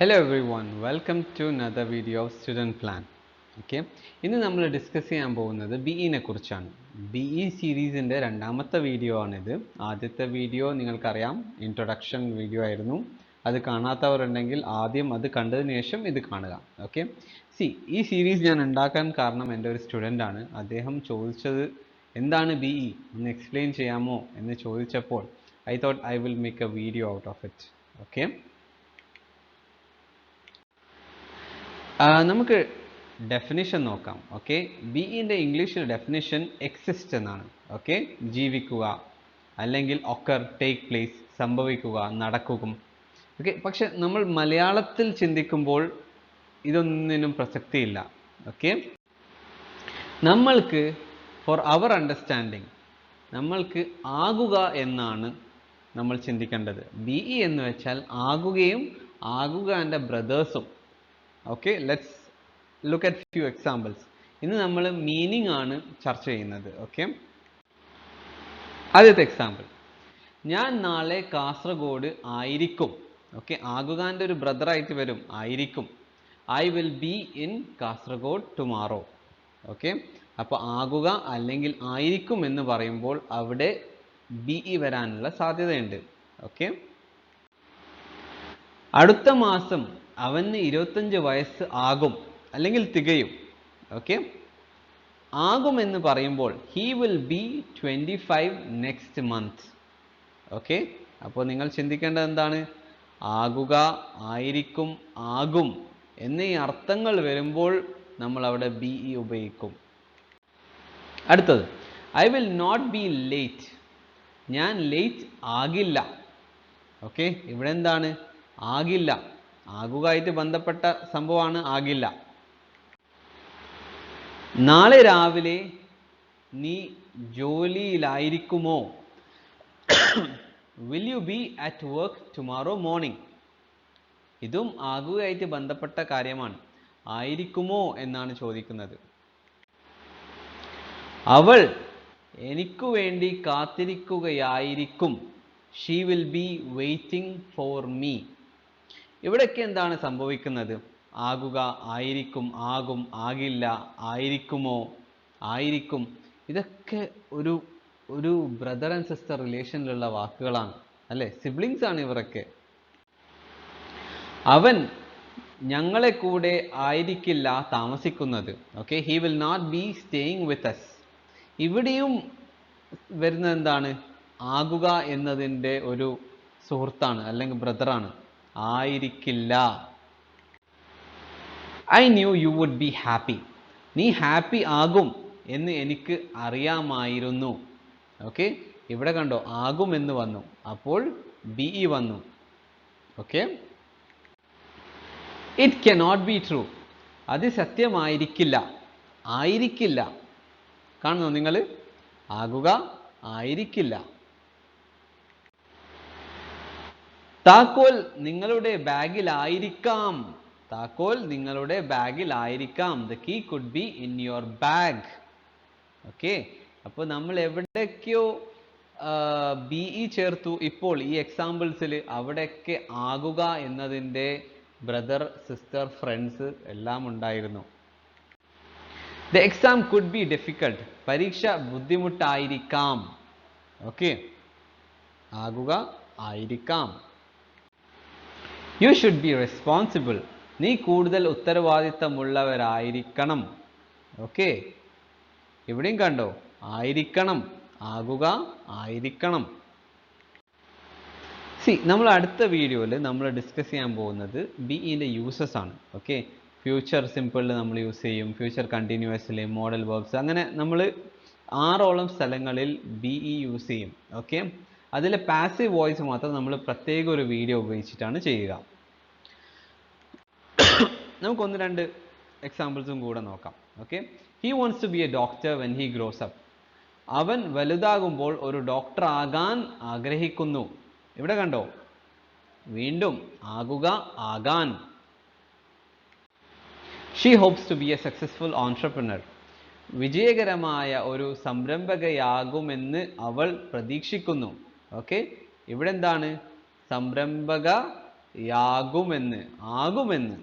Hello everyone welcome to another video of student plan okay ഇന്ന് നമ്മൾ discuss ചെയ്യാൻ പോകുന്നത് ബി ഇനെ കുറിച്ചാണ്. ബി ഇ സീരീസിന്റെ രണ്ടാമത്തെ വീഡിയോ ആണിത്. ആദ്യത്തെ വീഡിയോ നിങ്ങൾക്കറിയാം. ഇൻട്രൊഡക്ഷൻ വീഡിയോ ആയിരുന്നു. അത് കാണാത്തവരുണ്ടെങ്കിൽ ആദ്യം അത് കണ്ടതിന് ശേഷം ഇത് കാണുക. ഓക്കെ സി ഈ സീരീസ് ഞാൻ ഉണ്ടാക്കാൻ കാരണം എന്റെ ഒരു സ്റ്റുഡന്റ് ആണ്. അദ്ദേഹം ചോദിച്ചത് എന്താണ് ബി ഇ ഒന്ന് എക്സ്പ്ലെയിൻ ചെയ്യാമോ എന്ന് ചോദിച്ചപ്പോൾ I thought I will make a video out of it okay നമുക്ക് ഡെഫിനിഷൻ നോക്കാം ഓക്കെ ബി ഇന്റെ ഇംഗ്ലീഷിൽ ഡെഫിനിഷൻ എക്സിസ്റ്റ് എന്നാണ് ഓക്കെ ജീവിക്കുക അല്ലെങ്കിൽ ഒക്കർ ടേക്ക് പ്ലേസ് സംഭവിക്കുക നടക്കുക. ഓക്കെ പക്ഷെ നമ്മൾ മലയാളത്തിൽ ചിന്തിക്കുമ്പോൾ ഇതൊന്നിനും പ്രസക്തിയില്ല ഓക്കെ നമ്മൾക്ക് ഫോർ അവർ അണ്ടർസ്റ്റാൻഡിങ് നമ്മൾക്ക് ആകുക എന്നാണ് നമ്മൾ ചിന്തിക്കേണ്ടത്. ബി ഇ എന്ന് വെച്ചാൽ ആകുകയും ആകുക എന്റെ ബ്രദേഴ്സും okay let's look at few examples ഇന്ന് നമ്മൾ മീനിങ് ആണ് ചർച്ച ചെയ്യുന്നത് ഓക്കെ ആദ്യത്തെ എക്സാമ്പിൾ ഞാൻ നാളെ കാസർഗോഡ് ആയിരിക്കും ഓക്കെ ആകുകാന്റെ ഒരു ബ്രദറായിട്ട് വരും ആയിരിക്കും. I will be in Kasaragod tomorrow okay അപ്പോൾ ആകുക അല്ലെങ്കിൽ ആയിരിക്കും എന്ന് പറയുമ്പോൾ അവിടെ ബി ഇ വരാനുള്ള സാധ്യതയുണ്ട് ഓക്കെ അടുത്ത മാസം അവന് ഇരുപത്തഞ്ച് വയസ്സ് ആകും അല്ലെങ്കിൽ തികയും. ഓക്കെ ആകും എന്ന് പറയുമ്പോൾ he will be twenty five next month okay അപ്പോൾ നിങ്ങൾ ചിന്തിക്കേണ്ടത് എന്താണ്? ആകുക ആയിരിക്കും ആകും എന്നീ അർത്ഥങ്ങൾ വരുമ്പോൾ നമ്മൾ അവിടെ ബി ഇ ഉപയോഗിക്കും. അടുത്തത് I will not be late ഞാൻ ലേറ്റ് ആകില്ല. ഓക്കെ ഇവിടെ എന്താണ്? ആകില്ല. ആകുകയായിട്ട് ബന്ധപ്പെട്ട സംഭവമാണ് ആകില്ല. നാളെ രാവിലെ നീ ജോലിയിലായിരിക്കുമോ? Will you be at work tomorrow morning ഇതും ആകുകയായിട്ട് ബന്ധപ്പെട്ട കാര്യമാണ്. ആയിരിക്കുമോ എന്നാണ് ചോദിക്കുന്നത്. അവൾ എനിക്കു വേണ്ടി കാത്തിരിക്കുകയായിരിക്കും. She will be waiting for me ഇവിടെയൊക്കെ എന്താണ് സംഭവിക്കുന്നത്? ആകുക ആയിരിക്കും ആകും ആകില്ല ആയിരിക്കുമോ? ആയിരിക്കും. ഇതൊക്കെ ഒരു ഒരു ബ്രദർ ആൻഡ് സിസ്റ്റർ റിലേഷനിലുള്ള വാക്കുകളാണ്. അല്ലേ? സിബ്ലിങ്സ് ആണ് ഇവരൊക്കെ. അവൻ ഞങ്ങളെ കൂടെ ആയിരിക്കില്ല താമസിക്കുന്നത്. Okay he will not be staying with us ഇവിടെയും വരുന്നത് എന്താണ്? ആകുക എന്നതിന്റെ ഒരു സുഹൃത്താണ് അല്ലെങ്കിൽ ബ്രദറാണ് ആയിരിക്കില്ല. I knew you would be happy നീ ഹാപ്പി ആകും എന്ന് എനിക്ക് അറിയാമായിരുന്നു. ഓക്കെ ഇവിടെ കണ്ടോ ആകും എന്ന് വന്നു. അപ്പോൾ ബി ഇ വന്നു. Okay it cannot be true അത് സത്യമായിരിക്കില്ല. ആയിരിക്കില്ല. കാണുന്നു നിങ്ങൾ? ആകുക ആയിരിക്കില്ല. താക്കോൽ നിങ്ങളുടെ ബാഗിലായിരിക്കാം. താക്കോൽ നിങ്ങളുടെ ബാഗിലായിരിക്കാം. The key could be in your bag okay അപ്പോൾ നമ്മൾ എവിടേക്കോ ബി ഇ ചേർത്തു. ഇപ്പോൾ ഈ എക്സാമ്പിൾസിൽ അവിടെയൊക്കെ ആകുക എന്നതിന്റെ ബ്രദർ സിസ്റ്റർ ഫ്രണ്ട്സ് എല്ലാം ഉണ്ടായിരുന്നു. The exam could be difficult പരീക്ഷ ബുദ്ധിമുട്ടായിരിക്കാം. ഓക്കെ ആകുക ആയിരിക്കാം. യു ഷുഡ് ബി റെസ്പോൺസിബിൾ നീ കൂടുതൽ ഉത്തരവാദിത്തമുള്ളവരായിരിക്കണം. ഓക്കെ ഇവിടെയും കണ്ടോ? ആയിരിക്കണം. ആകുക ആയിരിക്കണം. സി നമ്മൾ അടുത്ത വീഡിയോയിൽ നമ്മൾ ഡിസ്കസ് ചെയ്യാൻ പോകുന്നത് ബി ഇന്റെ യൂസസ് ആണ്. ഓക്കെ ഫ്യൂച്ചർ സിമ്പിളിൽ നമ്മൾ യൂസ് ചെയ്യും. ഫ്യൂച്ചർ കണ്ടിന്യൂസിൽ മോഡൽ വേർബ്സ് അങ്ങനെ നമ്മൾ ആറോളം സ്ഥലങ്ങളിൽ ബി ഇ യൂസ് ചെയ്യും. ഓക്കെ അതിൽ പാസീവ് വോയിസ് മാത്രം നമ്മൾ പ്രത്യേക ഒരു വീഡിയോ ഉപയോഗിച്ചിട്ടാണ് ചെയ്യുക. നമുക്കൊന്ന് രണ്ട് എക്സാമ്പിൾസും കൂടെ നോക്കാം. Okay he wants to be a doctor when he grows up അവൻ വലുതാകുമ്പോൾ ഒരു ഡോക്ടർ ആകാൻ ആഗ്രഹിക്കുന്നു. ഇവിടെ കണ്ടോ? വീണ്ടും ആകുക ആകാൻ. She hopes to be a successful entrepreneur വിജയകരമായ ഒരു സംരംഭകയാകുമെന്ന് അവൾ പ്രതീക്ഷിക്കുന്നു. ഓക്കെ? ഇവിടെ എന്താണ് സംരംഭക യാകുമെന്ന് ആകുമെന്ന്.